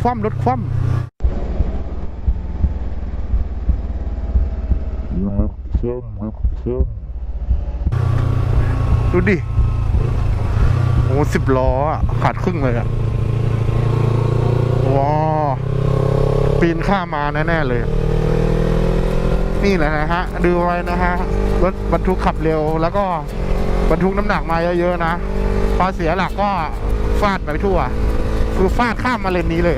คว่ำรถคว่ำดูดิ โอ้สิบล้ออะขาดครึ่งเลยอะว้าปีนข้ามมาแน่ ๆ เลย นี่แหละนะฮะ ดูไว้นะฮะ รถบรรทุกขับเร็ว แล้วก็บรรทุกน้ำหนักมาเยอะ ๆ นะ พอเสียหลักก็ฟาดไปทั่ว คือฟาดข้ามมาเลนนี้เลย